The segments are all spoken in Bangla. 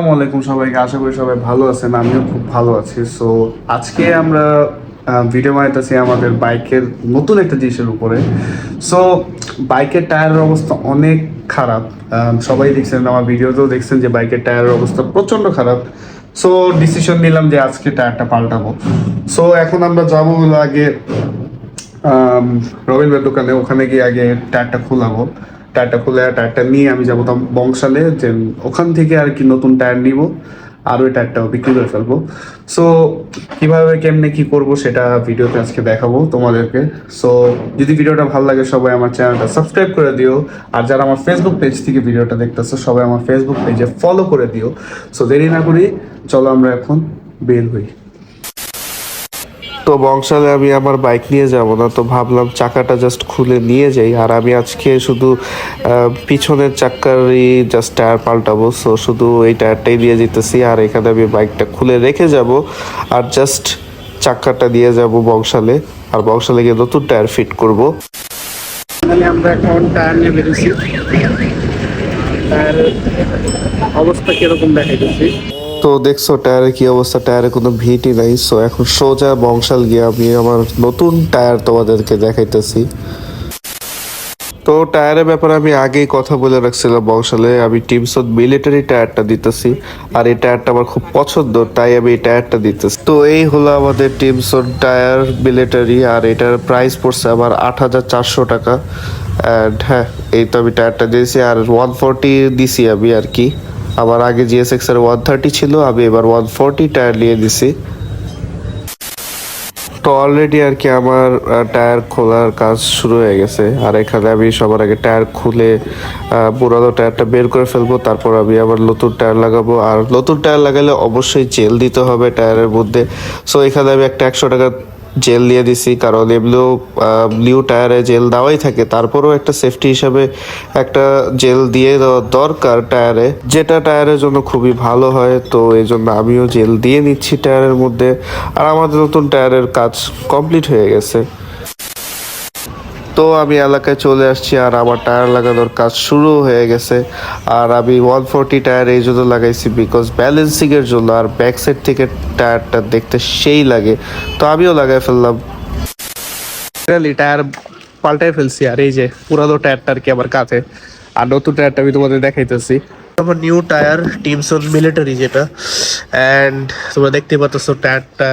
আসসালামু আলাইকুম সবাইকে, আশা করি সবাই ভালো আছেন, আমিও খুব ভালো আছি। সো আজকে আমরা ভিডিও বানাইতেছি আমাদের বাইকের নতুন একটা জিনিসের উপরে। সো বাইকের টায়ারের অবস্থা অনেক খারাপ। সবাই দেখছেন আমার ভিডিওতেও দেখছেন যে বাইকের টায়ারের অবস্থা প্রচণ্ড খারাপ। সো ডিসিশন নিলাম যে আজকে টায়ারটা পাল্টাবো। সো এখন আমরা যাব আগে রবীন্দ্র দোকানে, ওখানে গিয়ে আগে টায়ারটা খোলাবো। টায়ারটা খুলে, টায়ারটা নিয়ে আমি যাব বংশালে যে ওখান থেকে আর কি নতুন টায়ার নিব, আর ওই টায়ারটাও বিক্রি করে ফেলব। সো কীভাবে, কেমনে, কি করব সেটা ভিডিওতে আজকে দেখাবো তোমাদেরকে। সো যদি ভিডিওটা ভালো লাগে সবাই আমার চ্যানেলটা সাবস্ক্রাইব করে দিও। আর যারা আমার ফেসবুক পেজ থেকে ভিডিওটা দেখতেছো, সবাই আমার ফেসবুক পেজে ফলো করে দিও। সো দেরি না করি, চলো আমরা এখন বের হই। তো বংশালে আমি আমার বাইক নিয়ে যাব না, তো ভাবলাম চাকাটা জাস্ট খুলে নিয়ে যাই। আর আমি আজকে শুধু পিছনের চাক্কারই জাস্ট টায়ার পাল্টাবো সো শুধু এই টায়ারটাই দিয়ে যেতেছি। আর এখানে আমি বাইকটা খুলে রেখে যাব আর জাস্ট চাক্কাটা দিয়ে যাব বংশালে। আর বংশালে গিয়ে নতুন টায়ার ফিট করব। আমরা এখন টায়ার নিয়ে বেরোছি টায়ারের অবস্থা কীরকম দেখাইতেছি তো দেখছ টায়ারের কি অবস্থা? টায়ারে কোনো ভিটই নাই। সো এখন সোজা বংশাল গিয়ে আমি আমার নতুন টায়ার তোমাদেরকে দেখাইতেছি। তো টায়ারের ব্যাপারে আমি আগেই কথা বলে রাখছিলাম বংশালে। আমি টিমসন মিলিটারি টায়ারটা দিতেছি। আর এই টায়ারটা আমার খুব পছন্দ, তাই আমি এই টায়ারটা দিতেছি। তো এই হলো আমাদের টিমসন টায়ার মিলিটারি, আর এটার প্রাইস পড়ছে আমার আট হাজার চারশো টাকা। অ্যান্ড হ্যাঁ এই তো আমি টায়ারটা দিয়েছি। আর ওয়ান ফোরটি দিছি আমি আর কি। আমার আগে জিএসএক্স এর ওয়ান থার্টি ছিল, আমি এবার ওয়ান ফোরটি টায়ার নিয়ে দিছি তো অলরেডি আর কি আমার টায়ার খোলার কাজ শুরু হয়ে গেছে। আর এখানে আমি সবার আগে টায়ার খুলে পুরানো টায়ারটা বের করে ফেলব, তারপর আমি আবার নতুন টায়ার লাগাবো। আর নতুন টায়ার লাগালে অবশ্যই জেল দিতে হবে টায়ারের মধ্যে। সো এখানে আমি একটা একশো টাকা জেল দিয়ে দিছি, কারণ এমনিও নিউ টায়ারে জেল দেওয়াই থাকে। তারপরেও একটা সেফটি হিসাবে একটা জেল দিয়ে দেওয়া দরকার টায়ারে যেটা টায়ারের জন্য খুবই ভালো হয়, তো এই জন্য আমিও জেল দিয়ে নিচ্ছি টায়ারের মধ্যে। আর আমাদের নতুন টায়ারের কাজ কমপ্লিট হয়ে গেছে। তো আমি এলাকায় চলে আসছি আর আমার টায়ার লাগানোর কাজ শুরু হয়ে গেছে। আর আমি ওয়ান ফোরটি টায়ার এই জন্য লাগাইছি বিকজ ব্যালেন্সিংয়ের জন্য আর ব্যাক সাইড থেকে টায়ারটা দেখতে সেই লাগে। তো আমিও লাগাই ফেললাম। টায়ার পাল্টাই ফেলছি আর এই যে পুরানো টায়ারটা আর কি আমার কাছে। আর নতুন টায়ারটা আমি তোমাদের দেখাইতেছি। আমার নিউ টায়ার টিমসন মিলিটারি যেটা। অ্যান্ড তোমরা দেখতে পাচ্ছ টায়ারটা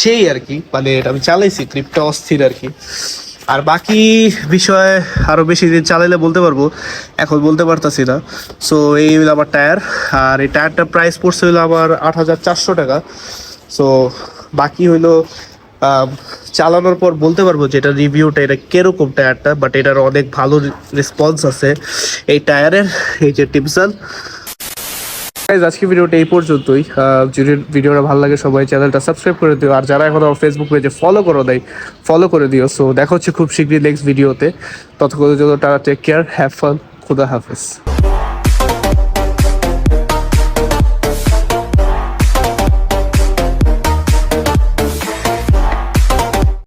সেই আর কি। মানে আমি চালাইছি ট্রিপটা অস্থির আর কি। আর বাকি বিষয়ে আরও বেশি দিন চালাইলে বলতে পারব। এখন বলতে পারতাছি না। সো এই হলো আমার টায়ার। আর এই টায়ারটার প্রাইস পড়ছে হলো আমার আট হাজার চারশো টাকা। সো বাকি হইল চালানোর পর বলতে পারব যে এটা রিভিউটা এটা কীরকম টায়ারটা বাট এটার অনেক ভালো রেসপন্স আছে। এই টায়ারের, এই যে টিপসান গাইজ আজকে ভিডিওটা এই পর্যন্তই। যদি ভিডিওটা ভালো লাগে, সবাই চ্যানেলটা সাবস্ক্রাইব করে দিও। আর যারা এখন আমার ফেসবুক পেজে ফলো করো দেয় ফলো করে দিও। সো দেখা হচ্ছে খুব শীঘ্রই নেক্সট ভিডিওতে ততক্ষণ জন্য তারা টেক কেয়ার হ্যাভ ফান খুদা হাফেজ।